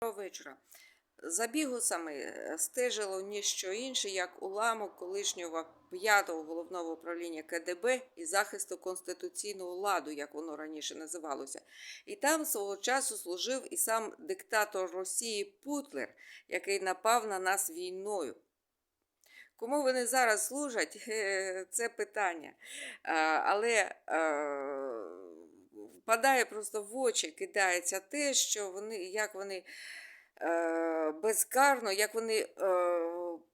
Вечора. За бігусами е, стежило ніщо інше, як уламок колишнього п'ятого головного управління КДБ і захисту конституційного ладу, як воно раніше називалося. І там свого часу служив і сам диктатор Росії Путлер, який напав на нас війною. Кому вони зараз служать, е, це питання. Але е, впадає просто в очі, кидається те, що вони, як вони е, безкарно, як вони е,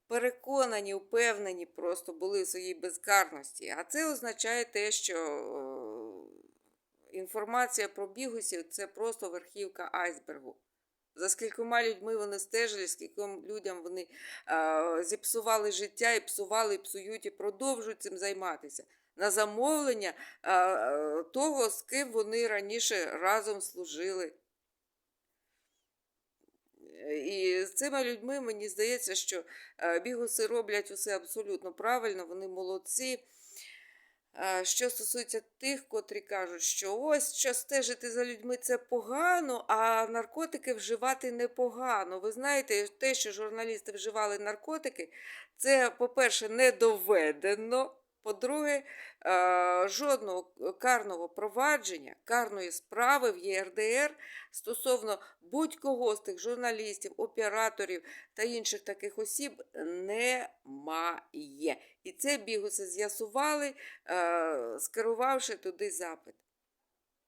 переконані, впевнені просто були в своїй безкарності. А це означає те, що е, інформація про бігусів це просто верхівка айсбергу. За скількома людьми вони стежили, скільком людям вони е, зіпсували життя і псували, і псують, і продовжують цим займатися. На замовлення е, того, з ким вони раніше разом служили. І з цими людьми мені здається, що е, бігуси роблять усе абсолютно правильно, вони молодці. Що стосується тих, котрі кажуть, що ось що стежити за людьми це погано, а наркотики вживати непогано. Ви знаєте, те, що журналісти вживали наркотики, це, по-перше, не доведено. По-друге, е, жодного карного провадження, карної справи в ЄРДР стосовно будь-кого з тих журналістів, операторів та інших таких осіб немає. І це бігуси з'ясували, е, скерувавши туди запит.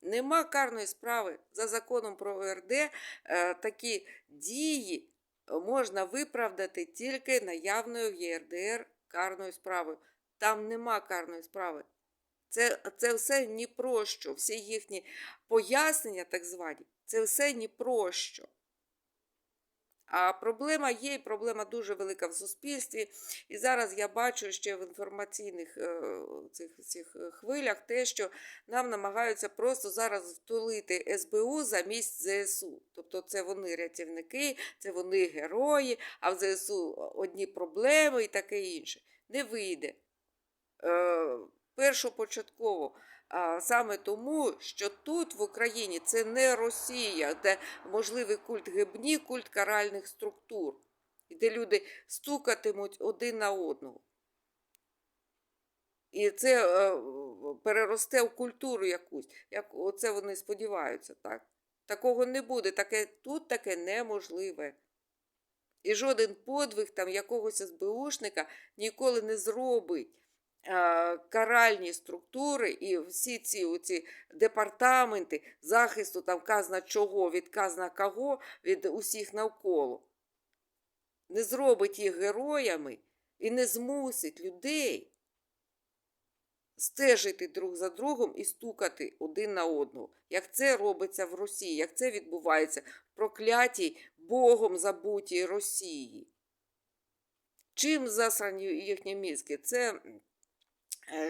Нема карної справи за законом про ОРД, е, такі дії можна виправдати тільки наявною в ЄРДР карною справою. Там нема карної справи. Це, це все ні про що. Всі їхні пояснення, так звані, це все ні про що. А проблема є, і проблема дуже велика в суспільстві. І зараз я бачу ще в інформаційних е, цих, цих хвилях те, що нам намагаються просто зараз втулити СБУ замість ЗСУ. Тобто це вони рятівники, це вони герої, а в ЗСУ одні проблеми і таке інше. Не вийде. Е, першопочатково. Саме тому, що тут в Україні це не Росія, де можливий культ гибні, культ каральних структур, де люди стукатимуть один на одного. І це е, переросте в культуру якусь, як оце вони сподіваються, так? Такого не буде. Таке, тут таке неможливе. І жоден подвиг там якогось СБУшника ніколи не зробить каральні структури і всі ці оці департаменти захисту там казна чого, від казна кого, від усіх навколо. Не зробить їх героями і не змусить людей стежити друг за другом і стукати один на одного. Як це робиться в Росії, як це відбувається в проклятій Богом забутій Росії. Чим засрані їхні мізки? Це Е,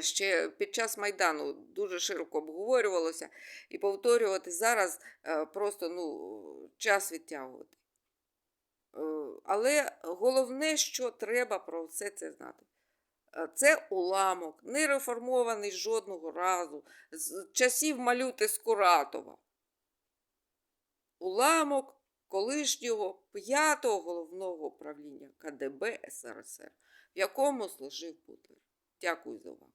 ще під час Майдану дуже широко обговорювалося, і повторювати зараз е, просто ну, час відтягувати. Е, але головне, що треба про все це знати. Це уламок, не реформований жодного разу, з часів малюти Скуратова. Уламок колишнього п'ятого головного управління КДБ СРСР, в якому служив Путлер. Дякую за увагу.